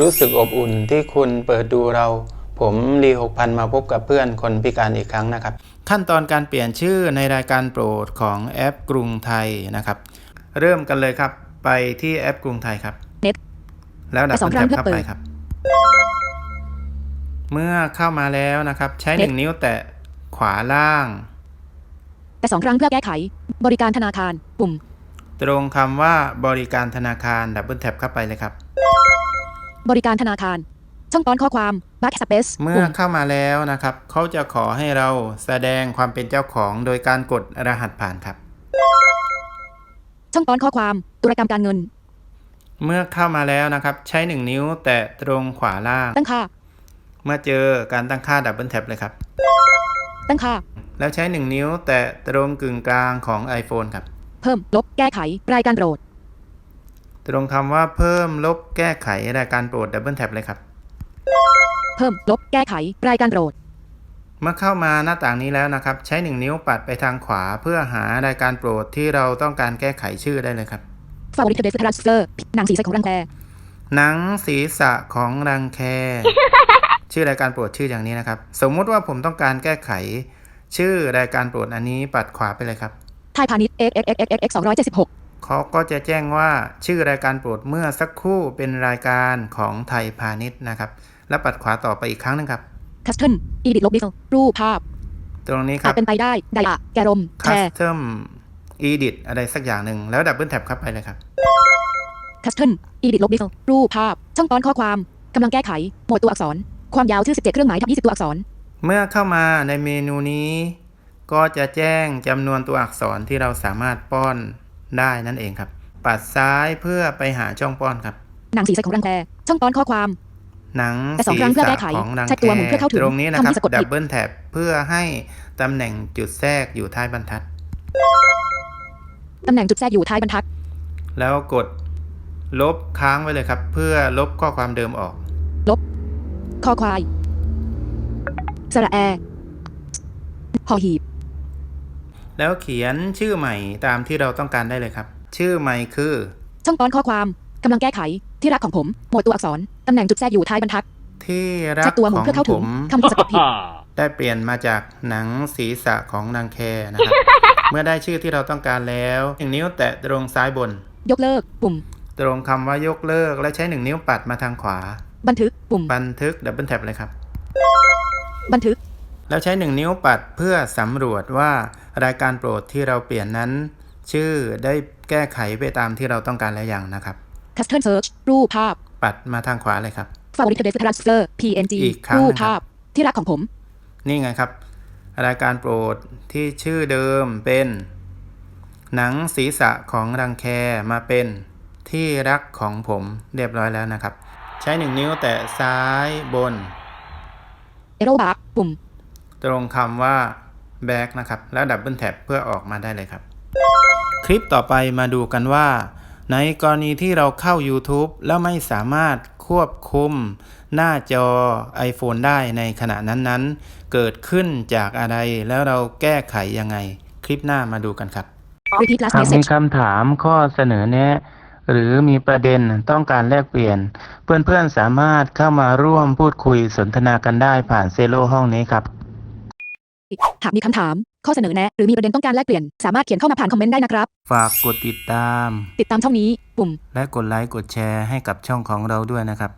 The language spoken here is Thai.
รู้สึกอบอุ่นที่คุณเปิดดูเรา ผมรีหกพันมาพบกับเพื่อนคนพิการอีกครั้งนะครับ ขั้นตอนการเปลี่ยนชื่อในรายการโปรดของแอปกรุงไทยนะครับ เริ่มกันเลยครับไปที่แอปกรุงไทยครับเน็ตแล้วดับไปสองเบิลครั้แท็บงเพื่อเข้าไปเปิดครับ เมื่อเข้ามาแล้วนะครับ ใช้หนึ่งนิ้วแตะขวาล่าง แต่สองครั้งเพื่อแก้ไข บริการธนาคารปุ่ม ตรงคำว่าบริการธนาคารดับเบิลแท็บเข้าไปเลยครับ บริการธนาคาร ช่องตอนข้อความ backspace เมื่อปุ่มเข้ามาแล้วนะครับ เขาจะขอให้เราแสดงความเป็นเจ้าของโดยการกดรหัสผ่านครับ ช่องตอนข้อความตุรกรรมการเงิน เมื่อเข้ามาแล้วนะครับ ใช้หนึ่งนิ้วแตะตรงขวาล่าง ตั้งค่า เมื่อเจอการตั้งค่าดับเบิลแท็บเลยครับ ตั้งค่า แล้วใช้หนึ่งนิ้วแตะตรงกึ่งกลางของ iPhone ครับ เพิ่ม ลบ แก้ไข รายการโปรด ตรงคำว่าเพิ่มลบแก้ไขรายการโปรดดับเบิลแท็บเลยครับ เพิ่มลบแก้ไขรายการโปรด เมื่อเข้ามาหน้าต่างนี้แล้วนะครับ ใช้หนึ่งนิ้วปัดไปทางขวาเพื่อหารายการโปรดที่เราต้องการแก้ไขชื่อได้เลยครับ favorite today's transfer หนังสีใสของรังแคหนังศีรษะของรังแค ชื่อรายการโปรดชื่ออย่างนี้นะครับ สมมุติว่าผมต้องการแก้ไข ชื่อรายการโปรดอันนี้ปัดขวาไปเลยครับไทยพาณิชย์ x x x x x x 276 เขาก็จะแจ้งว่าชื่อรายการโปรดเมื่อสักครู่เป็นรายการของไทยพาณิชย์นะครับ แล้วปัดขวาต่อไปอีกครั้งหนึงครับ custom edit ลบ digital รูปภาพ ตรงนี้คอารัจบเป็นไปได้ไดอะแกรมแชร์ custom edit อะไรสักอย่างหนึ่งแล้วดับเบิลแท็บเข้าไปเลยครับ custom edit ลบ digital รูปภาพ ช่องตอนข้อความกำลังแก้ไข หมวดตัวอักษร ความยาวชื่อ 17 เครื่องหมายทับ20 ตัวอักษร เมื่อเข้ามาในเมนูนี้ ก็จะแจ้งจำนวนตัวอักษรที่เราสามารถป้อน ได้นั่นเองครับ ปัดซ้ายเพื่อไปหาช่องป้อนครับ หนังสีใสของรังแคช่องตอนข้อความ หนังแต่สองศีครั้รงเพื่อษะแก้ไขของรังใช้แคตัวหมุนเพื่อเข้าถึงตรงนี้นะครับคำที่สะกดผิดดับเบิลแท็บเพื่อให้ตำแหน่งจุดแทรกอยู่ท้ายบรรทัดตำแหน่งจุดแทรกอยู่ท้ายบรรทัด แล้วกดลบค้างไว้เลยครับ เพื่อลบข้อความเดิมออกคอควายสระแอหอหีบ แล้วเขียนชื่อใหม่ตามที่เราต้องการได้เลยครับ ชื่อใหม่คือ ช่องตอนข้อความกำลังแก้ไขที่รักของผม หมวดตัวอักษรตำแหน่งจุดแทรกอยู่ท้ายบรรทัด ที่รัใช้กตัวหมุขนองเพื่อเข้าผถึงมคำที่สะกดผิดได้เปลี่ยนมาจากหนังศีรษะของนางแคนะครับเมื่อได้ชื่อที่เราต้องการแล้วหนึ่งนิ้วแตะตรงซ้ายบน ยกเลิกปุ่ม ตรงคำว่ายกเลิกและใช้หนึ่งนิ้วปัดมาทางขวา บันทึกปุ่มบันทึกดับเบิลแท็บเลยครับ บันทึก แล้วใช้หนึ่งนิ้วปัดเพื่อสำรวจว่ารายการโปรดที่เราเปลี่ยนนั้น ชื่อได้แก้ไขไปตามที่เราต้องการแล้วอย่างนะครับ custom search รูปภาพ ปัดมาทางขวาเลยครับ favorite today's transfer png อีกครั้งรูปนะครับภาพที่รักของผม นี่ไงครับ รายการโปรดที่ชื่อเดิมเป็น หนังศีรษะของรังแคมาเป็นที่รักของผมเรียบร้อยแล้วนะครับ ใช้หนึ่งนิ้วแตะซ้ายบน arrow bar ปุ่ม ตรงคำว่า back นะครับ แล้วดับเบิลแท็บเพื่อออกมาได้เลยครับ คลิปต่อไปมาดูกันว่า ในกรณีที่เราเข้า YouTube แล้วไม่สามารถควบคุมหน้าจอ iPhone ได้ในขณะนั้นๆ เกิดขึ้นจากอะไรแล้วเราแก้ไขยังไง คลิปหน้ามาดูกันครับ repeat last หากมี message คำถามข้อเสนอแนะ หรือมีประเด็นต้องการแลกเปลี่ยน เพื่อนๆสามารถเข้ามาร่วมพูดคุยสนทนากันได้ผ่านเซโลห้องนี้ครับ หากมีคำถาม ข้อเสนอแนะ หรือมีประเด็นต้องการแลกเปลี่ยน สามารถเขียนเข้ามาผ่านคอมเมนต์ได้นะครับ ฝากกดติดตาม ติดตามช่องนี้ ปุ่ม และกดไลค์กดแชร์ให้กับช่องของเราด้วยนะครับ